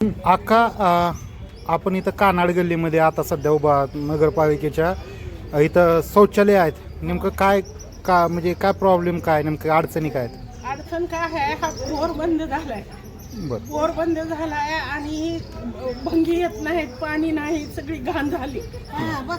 अख्खा अ, आपण इथं कानाड गल्लीमध्ये आता सध्या उभा आहात नगरपालिकेच्या. इथं शौचालय आहेत. नेमकं काय का म्हणजे काय प्रॉब्लेम काय नेमकं अडचणी काय आहेत? अडचण काय आहे हा बोर बंद झालाय. बरं. बोर बंद झालाय आणि भंगी येत नाहीत पाणी नाही सगळी घाण झाली.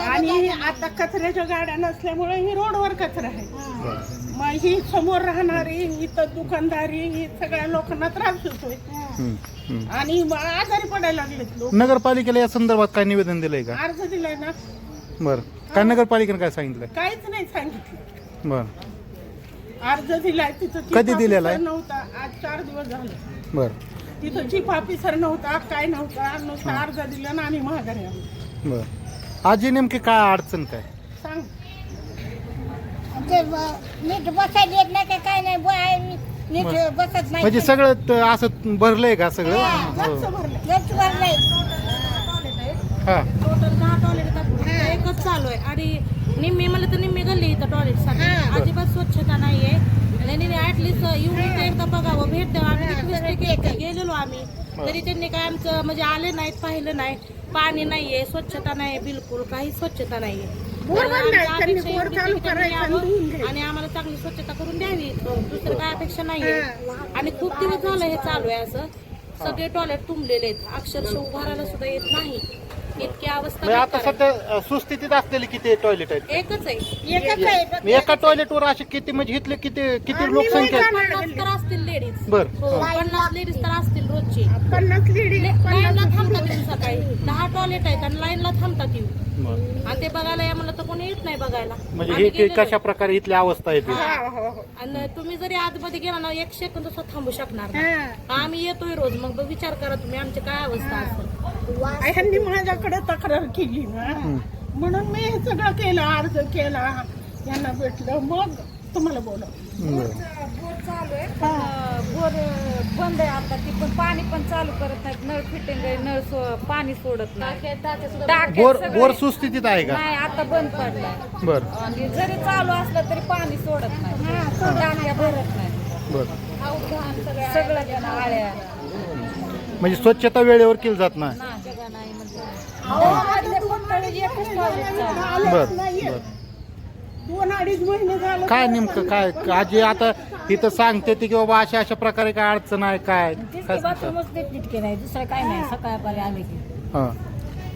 आणि आता कचऱ्याच्या गाड्या नसल्यामुळे ही रोडवर कचरा आहे. बरं. मग ही समोर राहणारी इथं दुकानदारी ही सगळ्या लोकांना त्रास होतोय. आणि मग आजारी पडायला लागलेत लोक. नगरपालिकेला या संदर्भात काय निवेदन दिलंय का? अर्ज दिलाय ना. बरं. काय नगरपालिकेनं काय सांगितलंय? काहीच नाही सांगितलं. बरं. अर्ज दिलाय तिथं chief कधी दिलेला आहे? officer नव्हता. आज चार दिवस झाले. बरं. तिथं चीफ ऑफिसर नव्हता काय नव्हता नुसता अर्ज दिला ना आणि महागारी आलो. बरं. आजी नेमकी काय अडचण काय? सांग. ते ब- नीट बसायला येत नाही का काय नाही बाय नीट बसत नाही. म्हणजे सगळं त- असं भरलंय का सगळं? हो. गच्च भरलंय. हा. टोटल दहा टॉयलेट एकच चालू आहे. आणि निम्मी मला तर निम्मी गल्ली इथं टॉयलेटसाठी अजिबात स्वच्छता नाहीये. आणि ऍटलीस्ट येऊन इथं एकदा बघावं. भेट द्यावं. आम्ही रिक्वेस्ट केली. गेलेलो आम्ही. तरी त्यांनी काय आमचं म्हणजे आले नाहीत पाहिलं नाही. पाणी नाहीये स्वच्छता नाही बिलकुल काही स्वच्छता नाहीये. आणि आम्हाला चांगली स्वच्छता करून द्यावी. दुसरं काय अपेक्षा नाहीये. आणि खूप दिवस झालं हे चालू आहे असं. सगळे टॉयलेट तुंबलेले आहेत. अक्षरशः उभारायला सुद्धा येत नाही. इतकी अवस्था म्हणजे आता बेकार आहे. सध्या सुस्थितीत असलेले किती टॉयलेट आहेत? एकच आहे. एकच आहे एका टॉयलेटवर असे किती म्हणजे इथले किती किती लोकसंख्या आहे? पन्नास तर असतील लेडीज बर. हो पन्नास लेडीज तर असतील रोजची. पन्नास लेडी लाईनला थांबतात येऊन सकाळी. दहा टॉयलेट आहेत आणि लाईनला थांबतात बर. आणि ते बघायला या म्हणलं तर कोणी येत नाही बघायला. म्हणजे आम्ही हे ते गेलेलो. कशा प्रकारे इथली अवस्था आहे ती. आणि तुम्ही जरी आतमध्ये गेला ना एक सेकंद सुद्धा थांबू शकणार नाही. आम्ही येतोय रोज. मग विचार करा तुम्ही आमची काय अवस्था असेल. ह्यांनी माझ्याकडे तक्रार केली ना. म्हणून मी हे सगळं केलं अर्ज केला. यांना भेटलं. मग तुम्हाला बोलव. बर. चालू आहे. बोर बंद आहे आता. ती पण पाणी पण चालू करत नाहीत. नळ फिटिंग आहे नळ सो- पाणी सोडत नाही. बोर सुस्थितीत आहे का? नाही आता बंद पडलाय. बर. आणि जरी चालू असलं तरी पाणी सोडत नाही. टाक्या भरत नाही. बर. सगळं जण आळ्या म्हणजे स्वच्छता वेळेवर केली जात नाही. बर बर. दोन अडीच महिने झालं काय नेमकं काय? आजी आता इथं सांगते ती की बाबा अशा अशा प्रकारे काय अडचण आहे काय? काय सांगता? बाथरूमच नीट नीटके नाही दुसरं काय नाही सकाळपारी आले की. हा.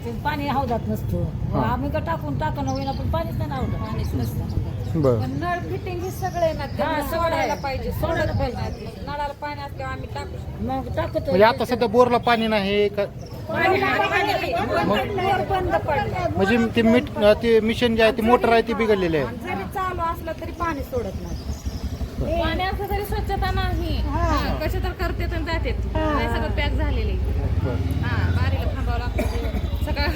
ते पाणी हौदात नसतो. आम्ही का टाकून टाकून होईना पण पाणीच नाही हौदात. पाणीच नसतं. बर. पण नळ फिटिंग ही सगळे ना सोडायला पाहिजे सोडायला पाहिजे. नळाला पाणी असल्यावर आम्ही टाकू शकतो. मग टाकतो म्हणजे आता सध्या बोरला पाणी नाही का बोर बंद पडलाय. म्हणजे ते मीठ ते मिशन जे आहे ते मोटर आहे ती बिघडलेली आहे. जरी चालू असलं तरी पाणी सोडत नाही. पाणी असलं तरी स्वच्छता नाही. हा, कसे तर करते तर जाते. नाही सगळं पॅक झालेले. बर. हा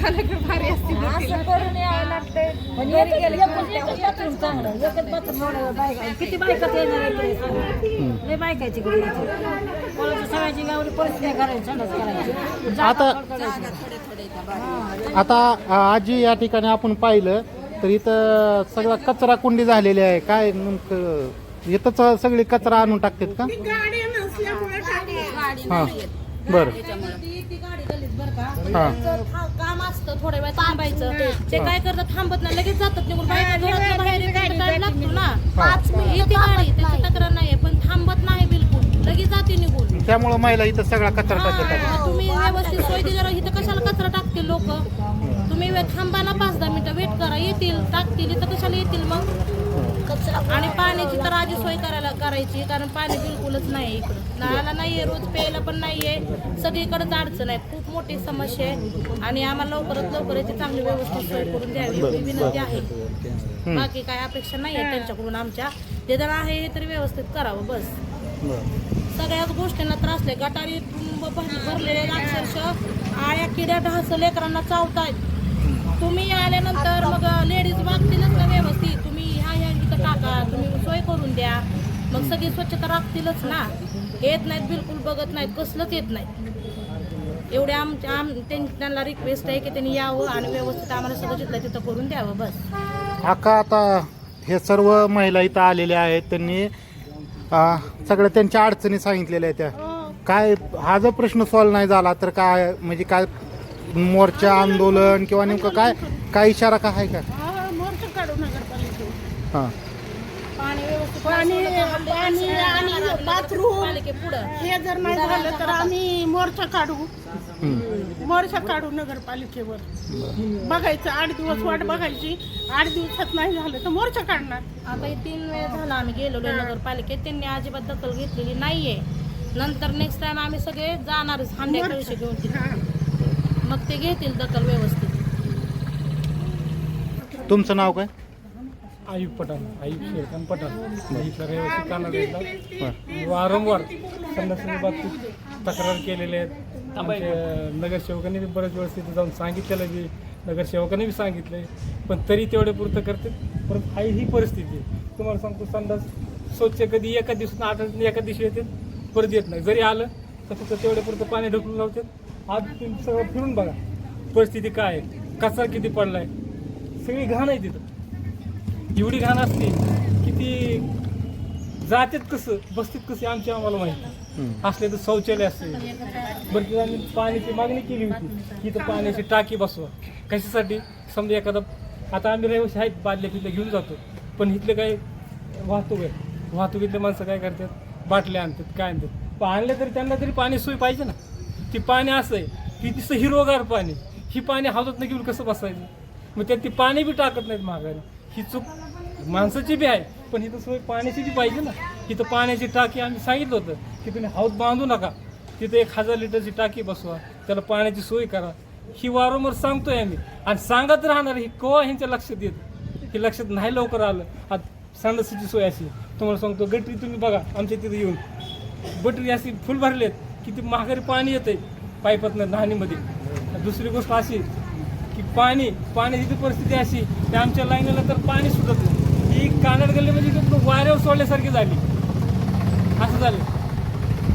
की भारी असते असं करून यावं लागतंय. पण घरी गेले की एकच बाथरूम चांगलं एकच बाथरूम एवढं बायका किती बायकात येणार इकडे सांगा. लय बायकायची सगळ्याची गावली परिस्थिती नाही करायची संडास करायची. आता आता आता आ, आजी या ठिकाणी आपण पाहिलं तर इथं सगळा कचरा कुंडी झालेली आहे. काय नेमकं? इथंच सगळी कचरा आणून टाकतात का? गाड्या नसल्यामुळे टाकली. हा. बर. ती ती गाडी गल्लीत बरं का? हा. जर था- काम असतं थोड्या वेळ थांबायचं. ते काय करतात थांबत नाही लगेच जातात निघून. बाहेर घरातनं बाहेर येतात टाइम लागतो ना. पाच मिनिट येते गाडी त्याची तक्रार नाहीये पण थांबत नाही बिलकुल. लगेच जाते निघून. त्यामुळं महिला इथं सगळा कचरा टाकतात. तुम्ही व्यवस्थित सोय दिल्यावर इथं कशाला कचरा टाकतील लोक? तुम्ही वे- थांबा ना पाच दहा मिनिटं वेट करा. येतील टाकतील इथं कशाला येतील मग? आणि पाण्याची तर आधी सोय करायला करायची कारण पाणी बिलकुलच नाही इकडं. नळाला नाहीये रोज प्यायला पण नाहीये. सगळीकडेच अडचण आहे. खूप मोठी समस्या आहे. आणि आम्हाला लवकरात लवकर याची चांगली व्यवस्थित सोय करून द्यावी एवढी विनंती आहे. बाकी काय अपेक्षा नाही आहे त्यांच्याकडून आमच्या. जे जण आहे हे तरी व्यवस्थित करावं बस. सगळ्याच गोष्टींना त्रास आहे. गटारी भरलेले अक्षरशः. आळ्या किड्या ढास लेकरांना चावतायत. तुम्ही करून द्या. मग सगळी स्वच्छता राखतीलच ना. येत नाहीत बिलकुल बघत नाहीत कसलंच येत नाही एवढे आमच्या आम त्यां- त्यांना रिक्वेस्ट आहे की त्यांनी यावं आणि व्यवस्थित आम्हाला सगळं जिथलं तिथं करून द्यावं बस. आका आता हे सर्व महिला इथं आलेल्या आहेत त्यांनी सगळ्या त्यांच्या अडचणी सांगितलेल्या आहेत त्या. काय हा जर प्रश्न सॉल्व्ह नाही झाला तर काय म्हणजे काय मोर्चा आंदोलन किंवा नेमकं काय काय इशारा काय आहे का? हा, मोर्चा काढू नगरपालिकेवर हां पाणी पाणी आणि बाथरूम पुढं हे जर नाही झालं तर आम्ही मोर्चा काढू. मोर्चा काढू नगरपालिकेवर. बघायचं आठ दिवस वाट बघायची. आठ दिवसात नाही झालं तर मोर्चा काढणार. आता हे तीन वेळ झाला आम्ही गेलेलो नगरपालिकेत. त्यांनी अजिबात दखल घेतलेली नाहीये. नंतर नेक्स्ट टाइम आम्ही सगळे जाणारच हांड्या कळशी घेऊन. हा. मग ते घेतील दखल व्यवस्थित. तुमचं नाव काय? आयुब पठाण आयुब शेरखान पठाण. इथला रहिवासी कानाडीला वारंवार संडासाच्या बाबतीत तक्रार केलेल्या आहेत. आमच्या नगरसेवकांनी बी बऱ्याच वेळेस तिथे जाऊन सांगितलेलं बी नगरसेवकांनी बी सांगितलंय. पण तरी तेवढे पुरतं करते. परत आई ही परिस्थिती आहे. तुम्हाला सांगतो संडास स्वच्छ कधी एका दिवसात आठवड्यात एका दिवशी येते परत येत नाही. जरी आलं तर फक्त तेवढे पुरतं पाणी ढकलून लावतात आज तुम्ही सगळं फिरून बघा. परिस्थिती काय आहे? कचरा किती पडलाय? सगळी घाण आहे तिथं. एवढी घाण असते की ती जातात कसं बसतात कसं आमची आम्हाला माहिती असले तर शौचालय असते. बरं तिथं आम्ही पाण्याची मागणी केली होती. की इथं पाण्याची टाकी बसवा. कशासाठी? समजा एखादा आता आम्ही रहिवासी आहेत बादल्या तिथं घेऊन जातो. पण इथले काय वाहतूक आहे. वाहतुकीतले माणसं काय करतात? बाटल्या आणतात काय आणतात? पण आणले तरी त्यांना तरी पाणी सोय पाहिजे ना. ती पाणी असं आहे की तिचं हिरवगार पाणी. ही पाणी हातात घेऊन कसं बसायचं? मग त्यात ती पाणी बी टाकत नाहीत माघारी. ही चूक माणसाची बी आहे पण इथं सोय पाण्याची बी पाहिजे ना. इथं पाण्याची टाकी आम्ही सांगितलं होतं की तुम्ही हौद बांधू नका. तिथं एक हजार लिटरची टाकी बसवा त्याला पाण्याची सोय करा. ही वारंवार सांगतोय आम्ही. आणि सांगत राहणार ही केव्हा ह्यांच्या लक्षात येत? हे लक्षात नाही लवकर आलं. आता संडासाची सोय अशी. तुम्हाला सांगतो गटरी तुम्ही बघा आमच्या तिथं येऊन. बटरी अशी फुल भरलेत किती महागारी पाणी येते पाईपातनं धानीमध्ये दुसरी गोष्ट अशी की पाणी पाण्याची परिस्थिती अशी की आमच्या लाईनीला तर पाणी सुटत नाही. ही कानड गल्ली म्हणजे वाऱ्यावर सोडल्यासारखी झाली. असं झालं.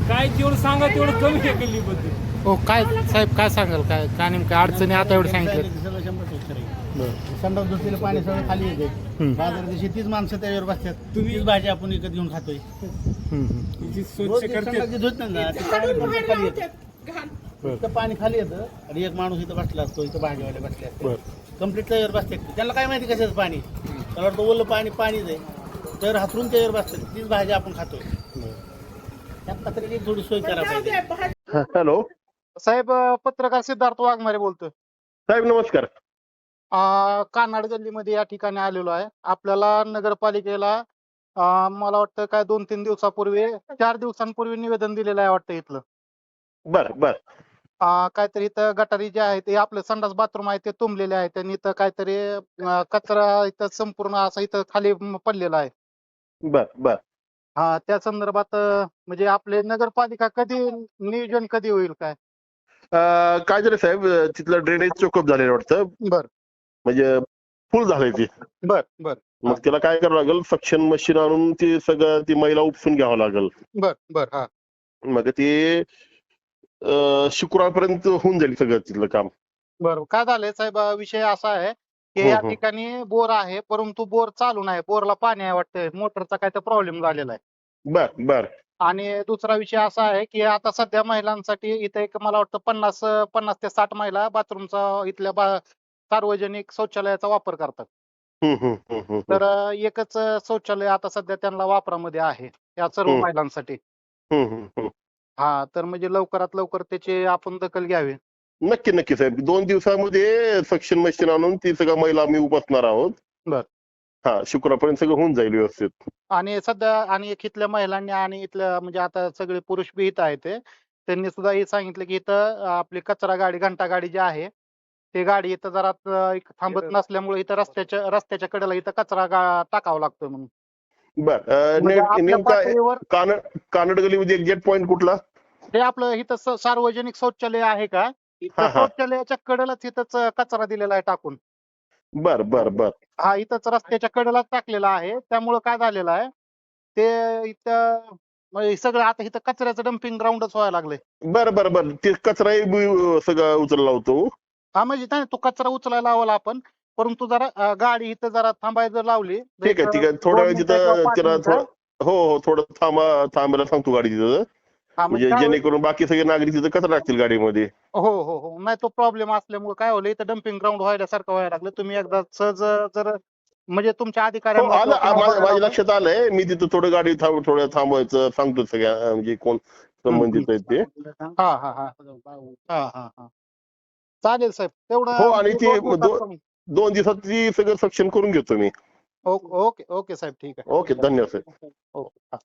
काय जेवढं सांगा तेवढं कमी आहे गल्लीबद्दल हो काय साहेब काय सांगाल? काय काय नेमकं अडचणी आता एवढं सांगितलं. सगळं शंभर टक्के खरं आहे. बरं. संडास दुसरीला पाणी सगळं खाली येते. हम्म. बाजार दिवशी तीच माणसं त्याच्यावर बसतात तुम्ही भाजी आपण विकत घेऊन खातोय. हम्म, हम्म. जी रोज स्वच्छ एक करते. धुत नाही ना, ते काढून पाणी बाहेर खाली येतं. लावतात घाण. इथं पाणी खाली येतं आणि एक माणूस इथं बसला असतो इथं भाजीवाले बसले असते. बरं. कंप्लीट त्याच्यावर बसतात त्यांना काय माहिती कशाचं पाणी? त्याला वाटतं ओलं पाणी पाणीच आहे. त्यावर हातरून त्याच्यावर बसतात तीच भाजी आपण खातोय. त्यात पत्रिकेची थोडी सोय करा पाहिजे. हॅलो. साहेब पत्रकार सिद्धार्थ वाघमारे बोलतोय. साहेब नमस्कार. अं, कानाड गल्लीमध्ये या ठिकाणी आलेलो आहे. आपल्याला नगरपालिकेला अं, मला वाटतं काय दोन तीन दिवसापूर्वी चार दिवसांपूर्वी निवेदन दिलेलं आहे वाटतं इथलं. बर बर. अं, काहीतरी इथं गटारी जे आहे ते आपलं संडास बाथरूम आहे ते तुंबलेले आहे. त्यांनी इथं काहीतरी अं, कचरा इथं संपूर्ण असा इथं खाली म- पडलेला आहे. बर बर. हा त्या संदर्भात अं, म्हणजे आपले नगरपालिका कधी नियोजन कधी होईल काय? अं, काय झालं साहेब? अं, तिथलं ड्रेनेज चोकअप झालेलं वाटतं. बर. म्हणजे फुल झालंय ती. बर बर. मग त्याला काय करावं लागेल? सक्शन मशीन आणून ती सगळं ती मैला उपसून घ्यावं लागेल. बर बर हा. मग ते शुक्रवारपर्यंत होऊन जाईल सगळं तिथलं काम बरोबर काय झालंय साहेब विषय असा आहे की हो, या हो. ठिकाणी बोर आहे परंतु बोर चालू नाही बोरला पाणी आहे वाटतंय मोटरचा काय तर प्रॉब्लेम झालेला आहे बर बर आणि दुसरा विषय असा आहे की आता सध्या महिलांसाठी इथे एक मला वाटतं पन्नास पन्नास ते साठ महिला बाथरूमचा इथल्या बा सार्वजनिक शौचालयाचा वापर करतात हम्म, हम्म, हम्म, हम्म. तर अं, एकच अं, शौचालय आता सध्या त्यांना वापरामध्ये आहे या सर्व हम्म. महिलांसाठी हम्म, हम्म, हम्म. हा तर म्हणजे लवकरात लवकर त्याची आपण दखल घ्यावी. नक्की नक्की साहेब. दोन दिवसामध्ये सक्शन मशीन आणून ती सगळं मैला आम्ही उपसणार आहोत. बर. हा शुक्रवारपर्यंत सगळं होऊन जाईल व्यवस्थित. आणि सध्या आणि एक इथल्या महिलांनी आणि इथल्या म्हणजे आता सगळे पुरुष बी इथं आहेत ते. त्यांनी सुद्धा हे सांगितलं की इथं आपली कचरा गाडी घंटा गाडी जी आहे ते गाडी इथं जरा एक थांबत नसल्यामुळे इथं रस्त्याच्या रस्त्याच्या कडेला इथं कचरा गा- टाकावा लागतोय म्हणून. बर म्हणजे आपल्या नेमका पातळीवर कानड कानड गलीमध्ये एक्झॅक्ट पॉईंट कुठला? ते आपलं इथं स- सार्वजनिक शौचालय आहे का? हा, हा. शौचालयाच्या कडेलाच इथंच कचरा दिलेला आहे टाकून. बर बर बर. हा इथंच रस्त्याच्या कडेलाच टाकलेला आहे. त्यामुळं काय झालेलं आहे ते इथं म्हणजे सगळं आता इथं कचऱ्याचं डम्पिंग ग्राउंडच व्हायला लागलंय. बर बर बर. ते कचराही बी सगळं उचलला होतो. हा म्हणजे नाही तो कचरा उचलायला लावला आपण. परंतु जरा अं, गाडी इथं जरा थांबायला जर लावली ठीक आहे ठीक आहे. थोडा वेळ तिथं थोडं हो हो थोडं थांबा थांबायला सांगतो गाडी तिथं. हा म्हणजे जेणेकरून बाकी सगळे नागरिक तिथं कचरा टाकतील गाडीमध्ये? हो हो हो. नाही तो प्रॉब्लेम असल्यामुळे काय होलं इथं डम्पिंग ग्राउंड व्हायल्यासारखं व्हायला लागलं. तुम्ही एकदा सहज जर म्हणजे तुमच्या हो अधिकाऱ्यांना आलं आ- माझ्या लक्षात आलंय. मी तिथं थोडं गाडी थांब थोडं थांबवायचं सांगतो सगळ्या अं, म्हणजे कोण संबंधित आहेत ते. हा हा हा. हा हा हा. चालेल साहेब. तेवढं हो, आणि ते दोन दिवसात दो- करून- दोन दिवसात ती सगळं सक्षम करून घेतो मी. ओके ओके ओके साहेब. ठीक आहे. ओके धन्यवाद साहेब. ओके हा.